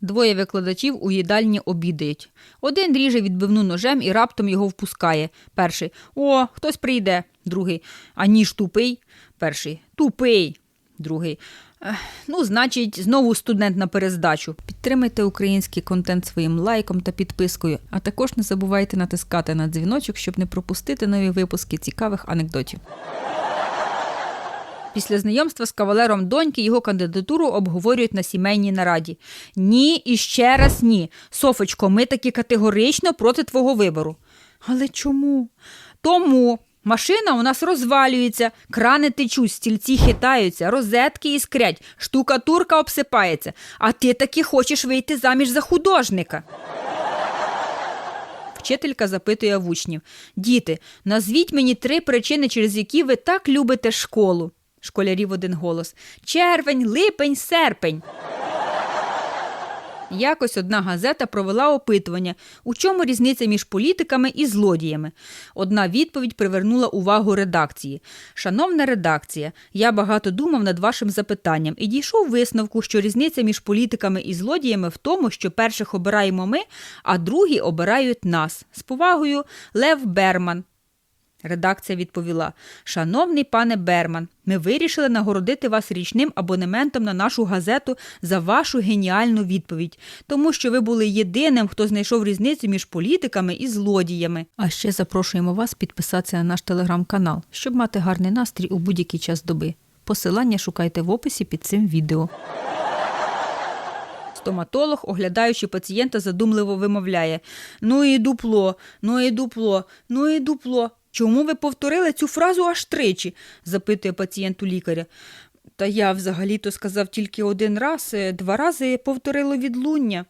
Двоє викладачів у їдальні обідають. Один ріже відбивну ножем і раптом його впускає. Перший О, хтось прийде. Другий А ніж тупий. Перший Тупий. Другий. Ну, значить, знову студент на перездачу. Підтримайте український контент своїм лайком та підпискою, а також не забувайте натискати на дзвіночок, щоб не пропустити нові випуски цікавих анекдотів. Після знайомства з кавалером доньки його кандидатуру обговорюють на сімейній нараді. Ні і ще раз ні. Софочко, ми таки категорично проти твого вибору. Але чому? Тому машина у нас розвалюється, крани течуть, стільці хитаються, розетки іскрять, штукатурка обсипається, а ти таки хочеш вийти заміж за художника. Вчителька запитує в учнів: Діти, назвіть мені три причини, через які ви так любите школу. Школярі в один голос: Червень, липень, серпень. Якось одна газета провела опитування, у чому різниця між політиками і злодіями. Одна відповідь привернула увагу редакції. Шановна редакція, я багато думав над вашим запитанням і дійшов висновку, що різниця між політиками і злодіями в тому, що перших обираємо ми, а другі обирають нас. З повагою Лев Берман. Редакція відповіла: Шановний пане Берман, ми вирішили нагородити вас річним абонементом на нашу газету за вашу геніальну відповідь, тому що ви були єдиним, хто знайшов різницю між політиками і злодіями. А ще запрошуємо вас підписатися на наш телеграм-канал, щоб мати гарний настрій у будь-який час доби. Посилання шукайте в описі під цим відео. Стоматолог, оглядаючи пацієнта, задумливо вимовляє: Ну і дупло, ну і дупло, ну і дупло. Чому ви повторили цю фразу аж тричі? запитує пацієнт у лікаря. Та я взагалі-то сказав тільки один раз, е, два рази повторило відлуння.